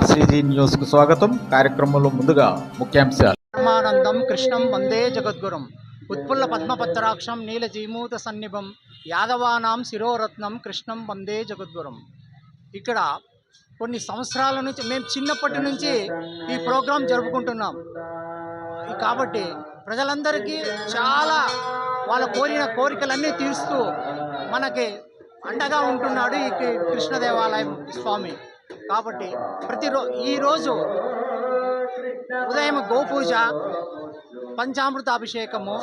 RCG న్యూస్కు స్వాగతం. కార్యక్రమంలో ముందుగా ముఖ్యాంశాలు. పరమానందం కృష్ణం వందే జగద్గురం ఉత్పుల్ల పద్మపత్రాక్షం నీలజీమూత సన్నిభం యాదవానాం శిరోరత్నం కృష్ణం వందే జగద్గురం. ఇక్కడ కొన్ని సంవత్సరాల నుంచి మేము చిన్నప్పటి నుంచి ఈ ప్రోగ్రాం జరుపుకుంటున్నాం. కాబట్టి ప్రజలందరికీ చాలా వాళ్ళ కోరిన కోరికలన్నీ తీరుస్తూ మనకి అండగా ఉంటున్నాడు ఈ కృష్ణదేవాలయం కృష్ణ దేవాలయం స్వామి. కాబట్టి ప్రతిరో ఈరోజు ఉదయం గోపూజ పంచామృతాభిషేకము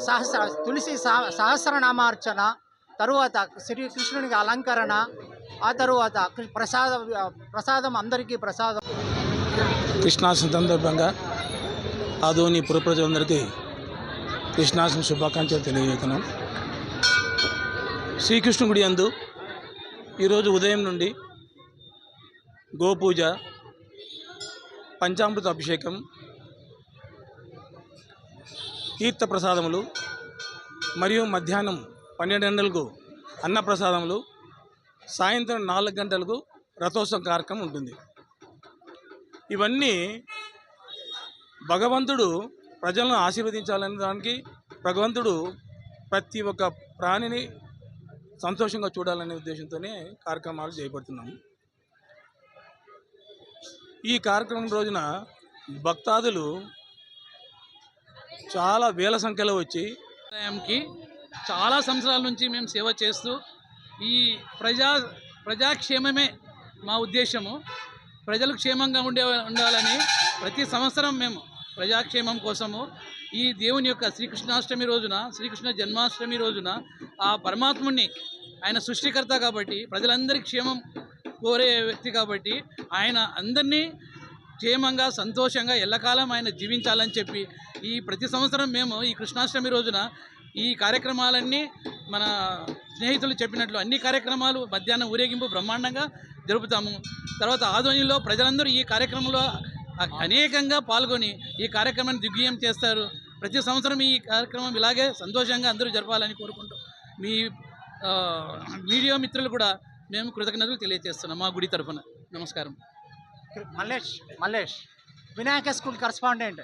సహస్ర తులసి సహ- సహస్రనామార్చన తరువాత శ్రీకృష్ణునికి అలంకరణ ఆ తరువాత ప్రసాద ప్రసాదం అందరికీ ప్రసాదం. కృష్ణాష్టమి సందర్భంగా ఆదోని పుర ప్రజలందరికీ కృష్ణాష్టమి శుభాకాంక్షలు తెలియజేస్తున్నాం శ్రీకృష్ణుడి అందు ఈరోజు ఉదయం నుండి గోపూజ పంచామృత అభిషేకం తీర్థ ప్రసాదములు మరియు మధ్యాహ్నం పన్నెండు గంటలకు అన్నప్రసాదములు సాయంత్రం నాలుగు గంటలకు రథోత్సవం కార్యక్రమం ఉంటుంది. ఇవన్నీ భగవంతుడు ప్రజలను ఆశీర్వదించాలనే దానికి భగవంతుడు ప్రతి ఒక్క ప్రాణిని సంతోషంగా చూడాలనే ఉద్దేశంతోనే కార్యక్రమాలు చేపడుతున్నాము. ఈ కార్యక్రమం రోజున భక్తాదులు చాలా వేల సంఖ్యలో వచ్చి ఆలయంకి చాలా సంవత్సరాల నుంచి మేము సేవ చేస్తూ ఈ ప్రజా ప్రజాక్షేమమే మా ఉద్దేశము. ప్రజలు క్షేమంగా ఉండే ఉండాలని ప్రతి సంవత్సరం మేము ప్రజాక్షేమం కోసము ఈ దేవుని యొక్క శ్రీకృష్ణాష్టమి రోజున శ్రీకృష్ణ జన్మాష్టమి రోజున ఆ పరమాత్ముని ఆయన సృష్టికర్త కాబట్టి ప్రజలందరి క్షేమం కోరే వ్యక్తి కాబట్టి ఆయన అందరినీ క్షేమంగా సంతోషంగా ఎల్లకాలం ఆయన జీవించాలని చెప్పి ఈ ప్రతి సంవత్సరం మేము ఈ కృష్ణాష్టమి రోజున ఈ కార్యక్రమాలన్నీ మన స్నేహితులు చెప్పినట్లు అన్ని కార్యక్రమాలు మధ్యాహ్నం ఊరేగింపు బ్రహ్మాండంగా జరుపుతాము. తర్వాత ఆధ్వర్యంలో ప్రజలందరూ ఈ కార్యక్రమంలో అనేకంగా పాల్గొని ఈ కార్యక్రమాన్ని దిగ్విజయం చేస్తారు. ప్రతి సంవత్సరం ఈ కార్యక్రమం ఇలాగే సంతోషంగా అందరూ జరపాలని కోరుకుంటూ మీ మీడియా మిత్రులు కూడా మేము కృతజ్ఞతలు తెలియజేస్తున్నాం మా గుడి తరఫున. నమస్కారం. Mallesh Mallesh. Vinayaka school correspondent.